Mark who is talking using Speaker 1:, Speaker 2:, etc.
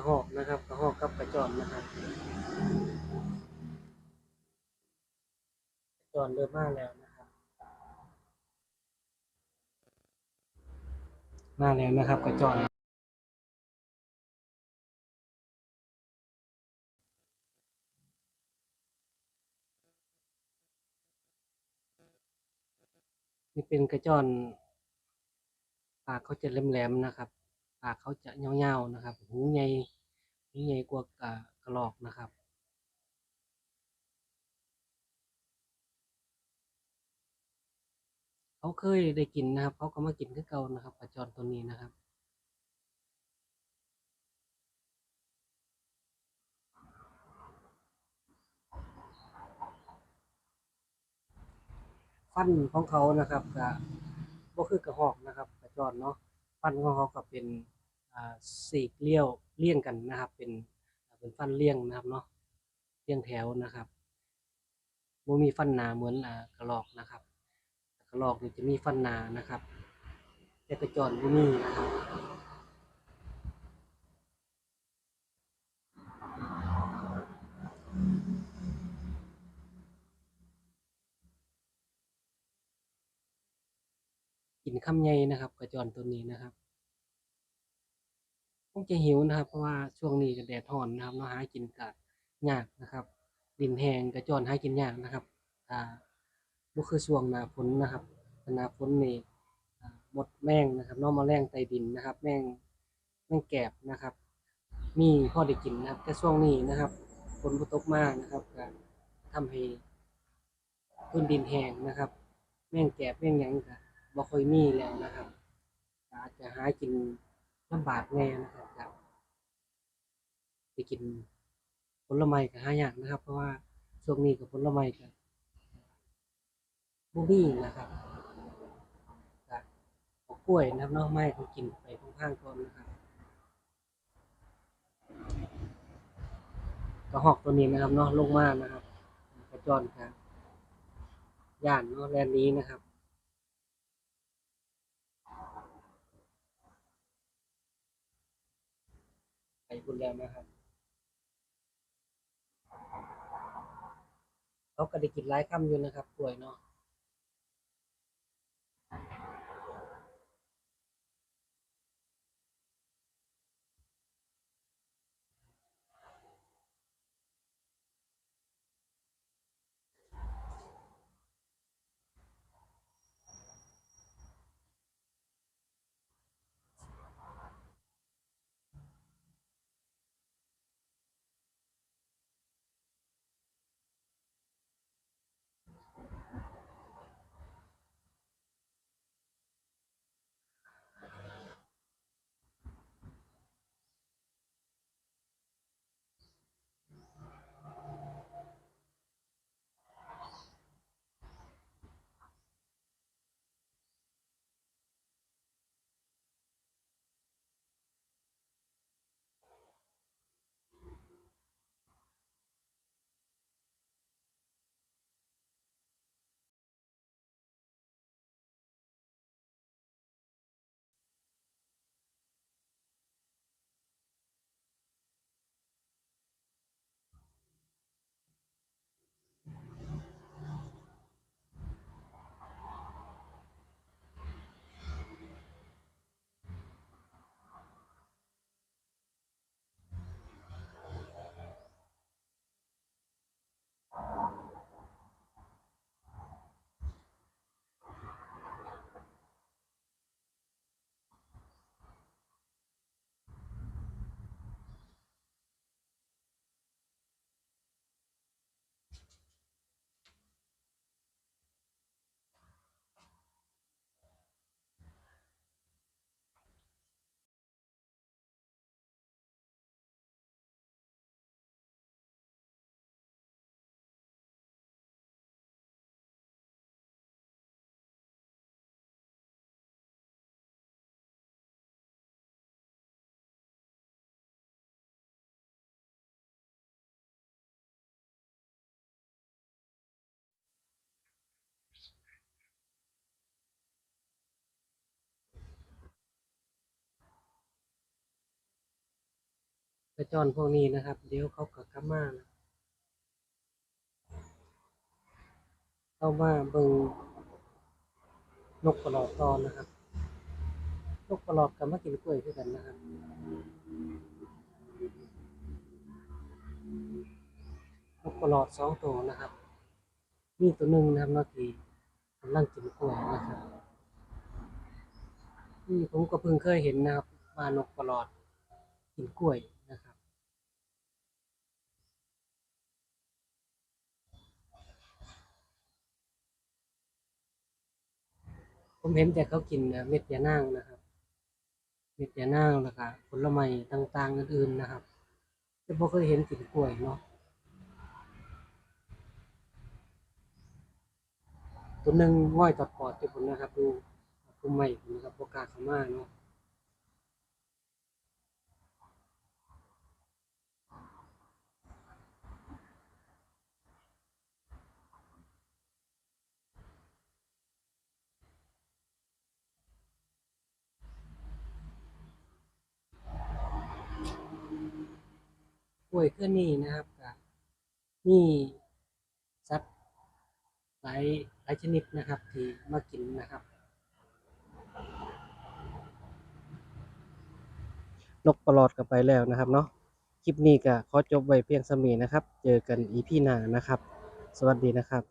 Speaker 1: ระหอกนะครับ กระหอกกับกระจอนนะครับกระจอนเริ่มมาแล้วนะครับ มาแล้วนะครับกระจอนนี่เป็นกระจอนปากเขาจะแหลมๆนะครับ ปากเขาจะยาๆนะครับ หูใหญ่ หูใหญ่กว่ากะกระหรอกนะครับเขาเคยได้กินนะครับ เขาก็มากินคือเก่านะครับปลาจอนตัวนี้นะครับ ฟันของเขานะครับก็คือกระหอกนะครับปลาจอนเนาะฟันของเขาก็เป็น สีกเลี้ยวเลี่ยงกันนะครับ เป็นเป็นฟันเลี่ยงนะครับเนาะเลี่ยงแถวนะครับบ่มีฟันหนาเหมือนกระรอกนะครับกระรอกนี่จะมีฟันหนานะครับแต่กระจอนบ่มีนะครับกินคำใหญ่นะครับ กระจอนตัวนี้นะครับ งจะหิวนะครับ เพราะว่าช่วงนี้ก็แดดร้อนนะครับเนาะหากินกะยากนะครับ ดินแห้งกระจอนหากินยากนะครับอ่าบ่คือช่วงหน้าฝนนะครับหน้าฝนนี่หมดแมงนะครับเนาะแมลงใต้ดินนะครับ แมงแมงแกบนะครับ มีพอได้กินนะครับแต่ช่วงนี้นะครับฝนตกมากนะครับก็ทำให้พื้นดินแห้งนะครับ แมงแกบแมงหยังก็บ่ค่อยมีแล้วนะครับอาจจะหากิน ลำบากแน่นะครับก็ไปกินผลไม้ก็หาย่ากนะครับ เพราะว่าช่วงนี้ก็ผลไม้ก็บ่มีนะครับก็เอากล้วยนะครับนาะไม้เขากินไปข้างๆก่อนนะครับกระหอกตัวนี้นะครับเนาะลงมานะครับ กระจอนครับย่านเนาะแลนนี้นะครับ ไปบุณแล้วนะครับเขาก็ได้กินหลายคำอยู่นะครับป่วยเนาะ ระจรพวกนี้นะครับ เดี๋ยวเขาก็กลับมานะเข้ามาเบิงนกประหลอดตอนนะครับ นกประหลอดก็มากินกล้วยคือกันนะครับนกประหลอดสองตัวนะครับมีตัวหนึ่งนะครับนาะที่กำลังกินกล้วยนะครับนี่ผมก็เพิ่งเคยเห็นนะครับว่านกประหลอดกินกล้วยนะครับ ผมเห็นแต่เขากินเม็ดยานางนะครับ เม็ดยานางแล้วก็ผลไม้ต่างๆอื่นๆนะครับ แต่ผมเคยเห็นกินกล้วยเนาะตัวหนึ่งง่อยตอดปอดที่ผมนะครับ ดูผมใหม่ผมนะครับโอกาสเขามาเนาะ กล้วยเครื่อนนี่นะครับกับนี่สัตว์หลายหลายชนิดนะครับ ที่มากินนะครับนกประหลอดกันไปแล้วนะครับเนาะคลิปนี้ก็ขอจบไว้เพียงสมีนะครับ เจอกันอีพีหน้านะครับ สวัสดีนะครับ